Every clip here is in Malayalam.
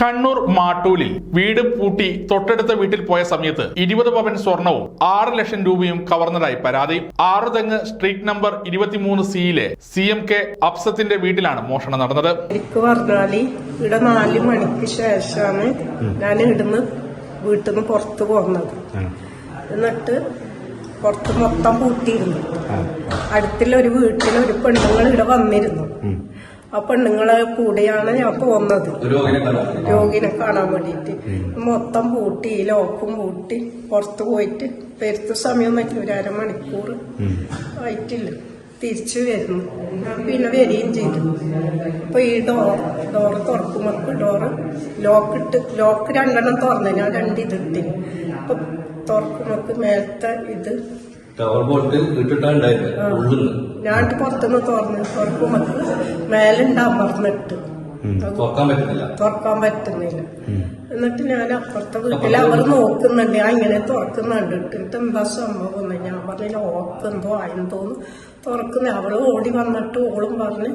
കണ്ണൂർ മാട്ടൂലിൽ വീട് പൂട്ടി തൊട്ടടുത്ത വീട്ടിൽ പോയ സമയത്ത് ഇരുപത് പവൻ സ്വർണവും ആറ് ലക്ഷം രൂപയും കവർന്നതായി പരാതി. ആറുതെങ്ങ് സ്ട്രീറ്റ് നമ്പർ ഇരുപത്തിമൂന്ന് സിയിലെ സി എം കെ അപ്സത്തിന്റെ വീട്ടിലാണ് മോഷണം നടന്നത്. എനിക്ക് പറഞ്ഞാൽ ഇവിടെ നാല് മണിക്ക് ശേഷമാണ് ഞാൻ ഇവിടുന്ന് വീട്ടിൽ നിന്ന് പുറത്ത് പോകുന്നത് എന്നിട്ട് പുറത്ത് മൊത്തം പൂട്ടിയിരുന്നു. അടുത്തുള്ള ഒരു വീട്ടിൽ ഒരു പെണ്ണുങ്ങൾ ഇവിടെ വന്നിരുന്നു. ആ നിങ്ങളെ കൂടെയാണ് ഞാൻ പോന്നത് രോഗിനെ കാണാൻ വേണ്ടിയിട്ട്. മൊത്തം പൂട്ടി ലോക്കും പൂട്ടി പുറത്ത് പോയിട്ട് പെരുത്ത സമയം നോക്കി ഒരു അരമണിക്കൂർ ആയിട്ടില്ല. തിരിച്ചു വരുന്നു. പിന്നെ വരികയും ചെയ്തു. അപ്പൊ ഈ ഡോർ ഡോറ് തുറക്കുമ്പോൾ ഡോറ് ലോക്കിട്ട് ലോക്ക് രണ്ടെണ്ണം തുറന്നു ഞാൻ രണ്ടിതിട്ടി അപ്പൊ തുറക്കുമ്പോൾ മേലത്തെ ഇത് കവർ ബോട്ട് ഇട്ടിട്ടുണ്ടായിരുന്നു ഉള്ളിൽ ഞാൻ പുറത്തുനിന്ന് തുറന്ന് തുറക്കുമ്പോ മേലുണ്ട് അമർന്നിട്ട് തുറക്കാൻ പറ്റുന്നില്ല. തുറക്കാൻ പറ്റുന്നില്ല. എന്നിട്ട് ഞാൻ അപ്പുറത്തെ വീട്ടിൽ അവർ നോക്കുന്നുണ്ട്. ഞാൻ ഇങ്ങനെ തുറക്കുന്നുണ്ട്. ഇട്ടിട്ട് എന്താ സംഭവം? എന്ന് ഞാൻ പറഞ്ഞ ലോക്ക് എന്തോ ആയെന്തോന്ന് തുറക്കുന്ന. അവൾ ഓടി വന്നിട്ട് ഓളും പറഞ്ഞ്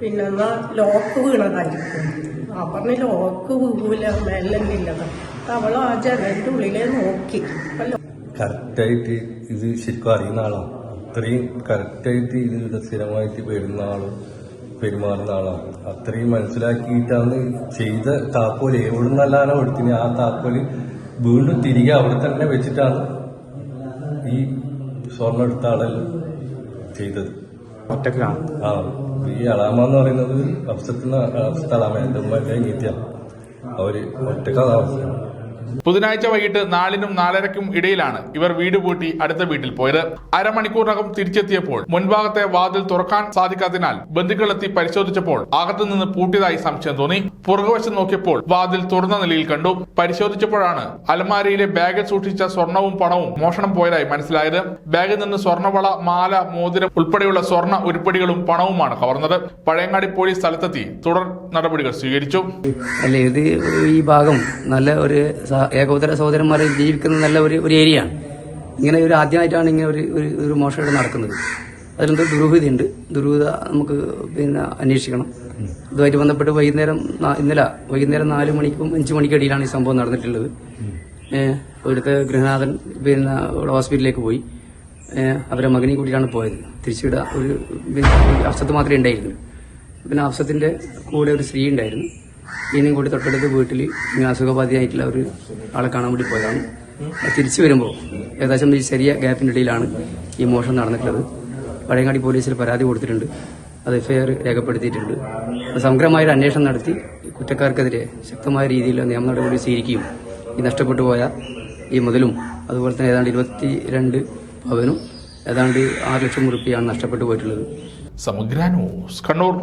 പിന്നെ എന്നാ ലോക്ക് വീണതായിരിക്കും. ആ പറഞ്ഞ ലോക്ക് വീഴൂല മേലില്ലത് അവൾ ആ ജനലിന്റെ ഉള്ളിലെ നോക്കി. കറക്റ്റായിട്ട് ഇത് ശരിക്കും അറിയുന്ന ആളാണ്. അത്രയും കറക്റ്റായിട്ട് ഇതിലൂടെ സ്ഥിരമായിട്ട് വരുന്ന ആളും പെരുമാറുന്ന ആളാണ്. അത്രയും മനസ്സിലാക്കിയിട്ടാണ് ചെയ്ത താക്കോൽ എവിടെ നിന്നല്ലാനോ എടുത്തിന് ആ താക്കോൽ വീണ്ടും തിരികെ അവിടെ തന്നെ വെച്ചിട്ടാണ് ഈ സ്വർണം എടുത്ത ആളെല്ലാം ചെയ്തത്. ഒറ്റക്കാണ് ആ ഈ അളാമ എന്ന് പറയുന്നത് അഫ്സത്തിന് അഫ്സത്ത് അളാമ എന്റെ ഉമ്മന്റെ നീത്തിയാണ് അവർ ഒറ്റക്കാ താമസിക്കുന്നത്. ബുധനാഴ്ച വൈകിട്ട് നാലിനും നാലരക്കും ഇടയിലാണ് ഇവർ വീട് പൂട്ടി അടുത്ത വീട്ടിൽ പോയത്. അരമണിക്കൂറിനകം തിരിച്ചെത്തിയപ്പോൾ മുൻഭാഗത്തെ വാതിൽ തുറക്കാൻ സാധിക്കാത്തതിനാൽ ബന്ധുക്കളെത്തി പരിശോധിച്ചപ്പോൾ അകത്തു നിന്ന് പൂട്ടിയതായി സംശയം തോന്നി. പുറകുവശം നോക്കിയപ്പോൾ വാതിൽ തുറന്ന നിലയിൽ കണ്ടു. പരിശോധിച്ചപ്പോഴാണ് അലമാരയിലെ ബാഗിൽ സൂക്ഷിച്ച സ്വർണവും പണവും മോഷണം പോയതായി മനസ്സിലായത്. ബാഗിൽ നിന്ന് സ്വർണവള മാല മോതിരം ഉൾപ്പെടെയുള്ള സ്വർണ ഉരുപ്പടികളും പണവുമാണ് കവർന്നത്. പഴയങ്ങാടി പോലീസ് സ്ഥലത്തെത്തി തുടർ നടപടികൾ സ്വീകരിച്ചു. ഈ ഭാഗം നല്ല ഒരു ഏകോദര സഹോദരന്മാരെ ജീവിക്കുന്ന നല്ല ഒരു ഒരു ഏരിയയാണ് ഇങ്ങനെ ഒരു ആദ്യമായിട്ടാണ് ഇങ്ങനെ ഒരു ഒരു ഒരു ഇവിടെ നടക്കുന്നത്. അതിലെന്തോ ദുരൂഹതയുണ്ട് ദുരൂഹത നമുക്ക് പിന്നെ അന്വേഷിക്കണം. ഇതുമായിട്ട് ബന്ധപ്പെട്ട് വൈകുന്നേരം ഇന്നലെ വൈകുന്നേരം നാല് മണിക്കും അഞ്ച് മണിക്കടിയിലാണ് ഈ സംഭവം നടന്നിട്ടുള്ളത്. ഇവിടുത്തെ ഗൃഹനാഥൻ പിന്നെ ഹോസ്പിറ്റലിലേക്ക് പോയി. അവരെ മകനെ കൂട്ടിയിട്ടാണ് പോയത്. തിരിച്ചിട ഒരു അഫ്സത്ത് മാത്രമേ ഉണ്ടായിരുന്നു പിന്നെ അഫ്സത്തിന്റെ കൂടെ ഒരു സ്ത്രീ ഉണ്ടായിരുന്നു. ഇതിനെയും കൂടി തൊട്ടടുത്ത് വീട്ടിൽ ഇങ്ങനെ അസുഖബാധിയായിട്ടുള്ള ഒരു ആളെ കാണാൻ വേണ്ടി പോയതാണ്. തിരിച്ചു വരുമ്പോൾ ഏകദേശം ഈ ചെറിയ ഗ്യാപ്പിന്റെ ഇടയിലാണ് ഈ മോഷണം നടന്നിട്ടുള്ളത്. പഴയങ്ങാടി പോലീസിൽ പരാതി കൊടുത്തിട്ടുണ്ട്. അത് എഫ്ഐആർ രേഖപ്പെടുത്തിയിട്ടുണ്ട്. സമഗ്രമായൊരു അന്വേഷണം നടത്തി കുറ്റക്കാർക്കെതിരെ ശക്തമായ രീതിയിൽ നിയമ നടപടി സ്വീകരിക്കുകയും ഈ നഷ്ടപ്പെട്ടു പോയ ഈ മുതലും അതുപോലെ തന്നെ ഏതാണ്ട് ഇരുപത്തി രണ്ട് പവനും ഏതാണ്ട് ആറ് ലക്ഷം റുപ്യാണ് നഷ്ടപ്പെട്ടു പോയിട്ടുള്ളത്. സമഗ്ര ന്യൂസ് കണ്ണൂർ.